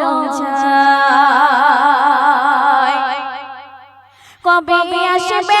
রোজায় কবে আসবে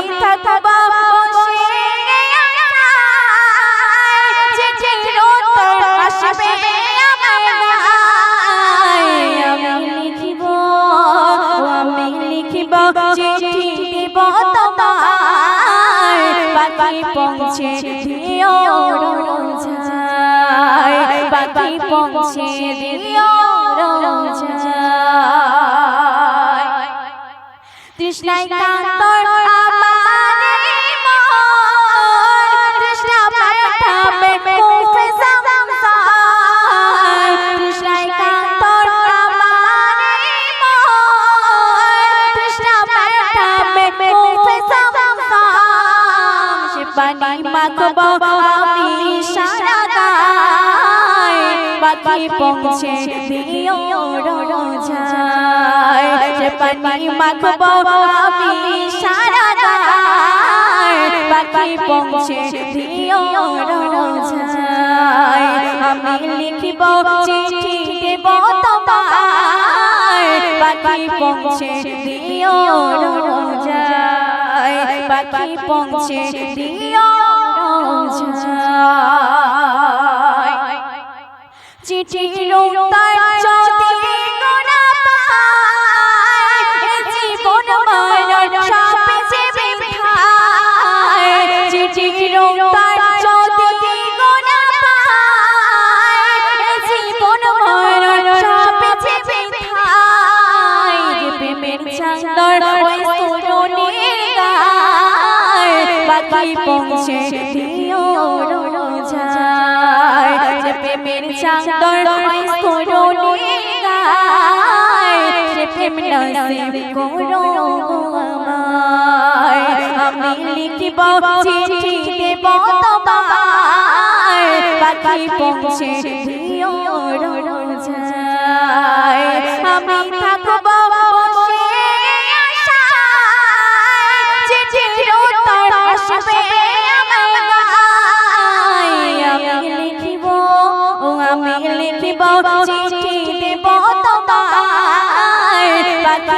পৌঁছে দিও রোজায় পাখি পৌঁছে দিও রোজায়। তৃষ্ণায় কাতর পানি মাখব, আমি সারা গায় পাখি পৌঁছে দিও রোজায়। সে পানি মাখব, আমি সারা গায় পাখি পৌঁছে দিও রোজায়। আমি লিখিব, চিঠি দেব তোমায়। পাখি পৌঁছে দিও রোজায়। পাখি পৌঁছে দিও উত্তর পৌঁছে দিও রোজায়। যে প্রেমের চাঁদর ওই তরুণীর গায় সে প্রেম করো আমি লিখিব চিঠি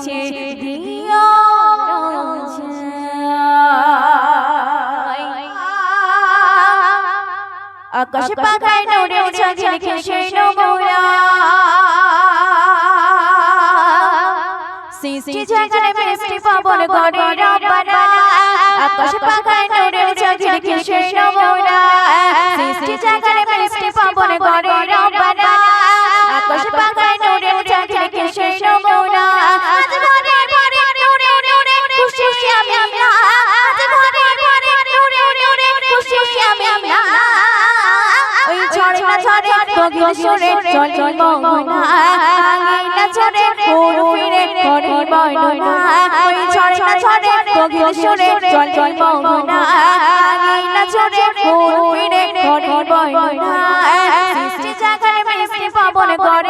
পৌঁছে দিও রোজায় পাখায় নূরের চাঁদ রেখে সেই নমুনা। সৃষ্টি জাগানে মিষ্টি পাবন করে রব্বানা আকাশ পাখায় নূরের চাঁদ রেখে সেই নমুনা। সৃষ্টি জাগানে মিষ্টি পাবন করে রব্বানা সুরে চল চল মহনা আঙিনা ছড়ে ফুল ফিরে করে বর্ণনা ওই ছড়ে না ছড়ে কোকিল সুরে করে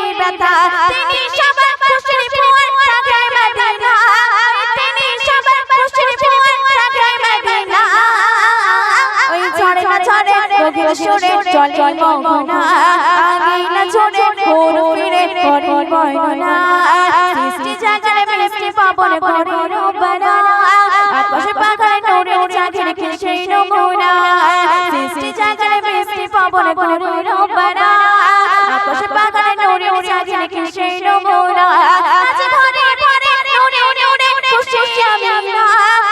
তিনি সবার খুশির ফুল সাজায় মদিনা তিনি সবার খুশির ফুল সাজায় মদিনা ওই ছড়ে না ছড়ে কোকিল সুরে চল চল মহনা আগিনা ছড়ে ফুল ফিরে করে বর্ণনা সৃষ্টি জাগায় মিষ্টি পাবন করে সেই নমুনা আজ ঘরে ঘরে নূরে নূরে খুশি আমি আমরা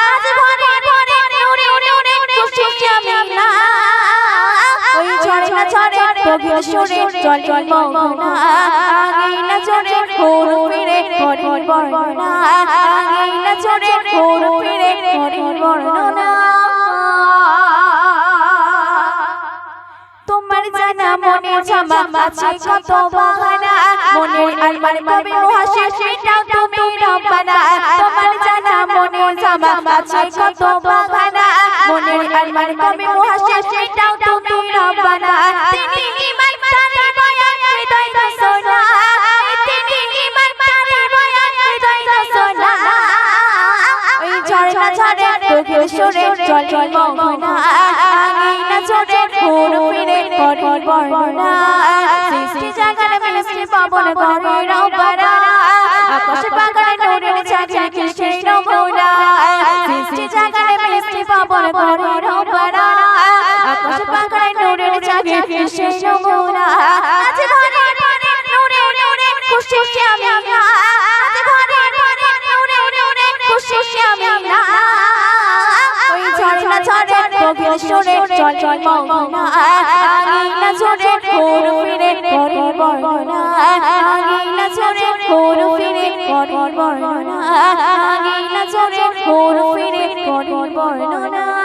আজ ঘরে ঘরে নূরে নূরে খুশি আমি আমরা ওই ছড়ে না ছড়ে কোকিল সুরে চল চল মহনা আগিনা চড়ে ফুল ফিরে করে বর্ণনা আগিনা চড়ে ফুল ফিরে করে বর্ণনা জানা মনে জামা আছে কত বাহানা। মনের আলমার কবি মহাশেষ মেটাও তুমি রব্বানা তোমার জানা মনে জামা আছে কত বাহানা। মনের আলমার কবি মহাশেষ মেটাও তুমি রব্বানা তিনি ইমান বয়ান হৃদয় দসনা তিনি ইমান বয়ান হৃদয় দসনা ওই না ঝড়ে কোকিল সুরে চল মহনা বর্ণনা সৃষ্টি জাগার মিষ্টি পবন করে রব্বানা আকাশ পাখায় নূরের চাঁদ রেখে নমুনা। সৃষ্টি জাগার মিষ্টি পবন করে রব্বানা আকাশ পাখায় নূরের চাঁদ রেখে নমুনা। আজ ঘরে ঘরে নূরে নূরে খুশি আমি আজ ঘরে ঘরে নূরে নূরে খুশি আমি ওই ঝড়ে না কোকিল সুরে চল মহনা। আগিনা ঝরে ফুল ফিরে করে বর্ণনা। আগিনা ছোড়ে ফুল ফিরে করে বর্ণনা। আগিনা ছোড়ে ফুল ফিরে করে বর্ণনা।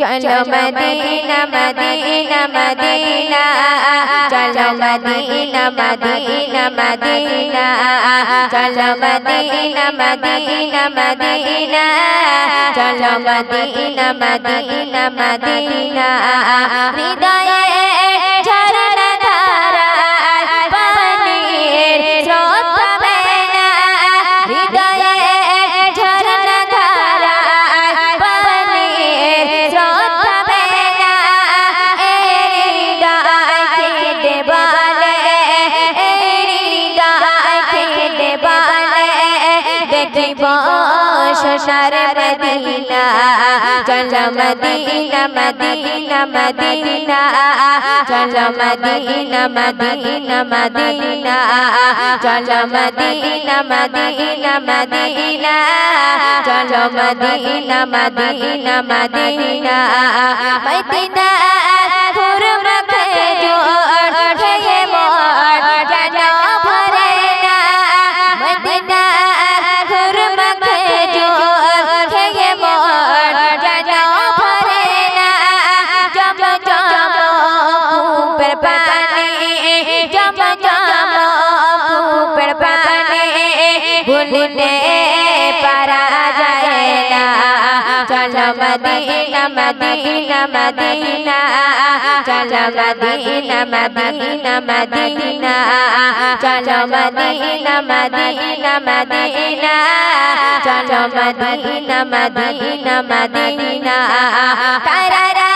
চলো মদিনা মদিনা মদিনা চলো মদিনা মদিনা মদিনা চলো মদিনা মদিনা মদিনা চলো মদিনা মদিনা মদিনা হৃদয়ে মদিনা চল মদিনা মদিনা মদিনা চল মদিনা মদিনা মদিনা চল মদিনা মদিনা মদিনা চল Medina Medina Medina Medina Medina Medina Medina, চলো মদিনা মদিনা মদিনা, চলো মদিনা মদিনা মদিনা, চলো মদিনা মদিনা মদিনা তারারা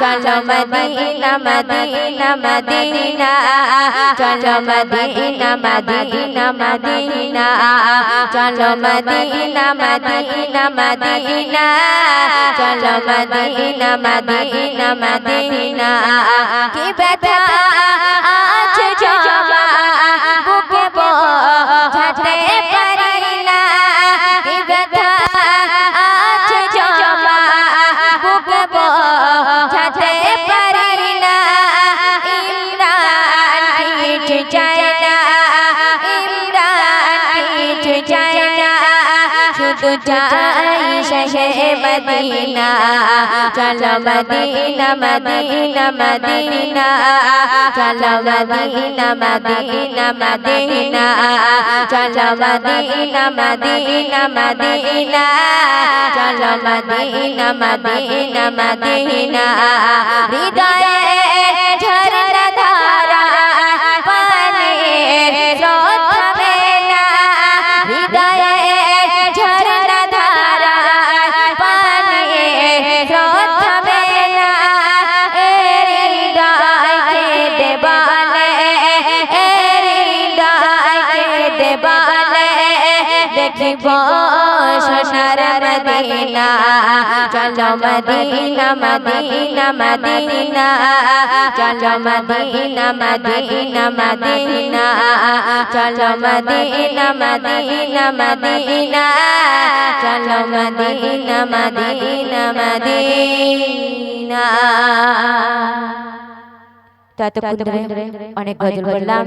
চলো মদিনা মদিনা মদিনা চলো মদিনা মদিনা মদিনা চলো মদিনা কি ব্যথা শুধু চাই শেষে মদিনা চলো মদিনা মদিনা মদিনা চলো মদিনা মদিনা মদিনা চলো মদিনা মদিনা মদিনা চলো মদিনা মদিনা মদিনা হৃদয়ে মদিনা, চলো মদিনা মদিনা মদিনা, চলো মদিনা মদিনা মদিনা, চলো মদিনা মদিনা মদিনা, চলো মদিনা মদিনা মদিনা। ধরে অনেক গজল বললাম।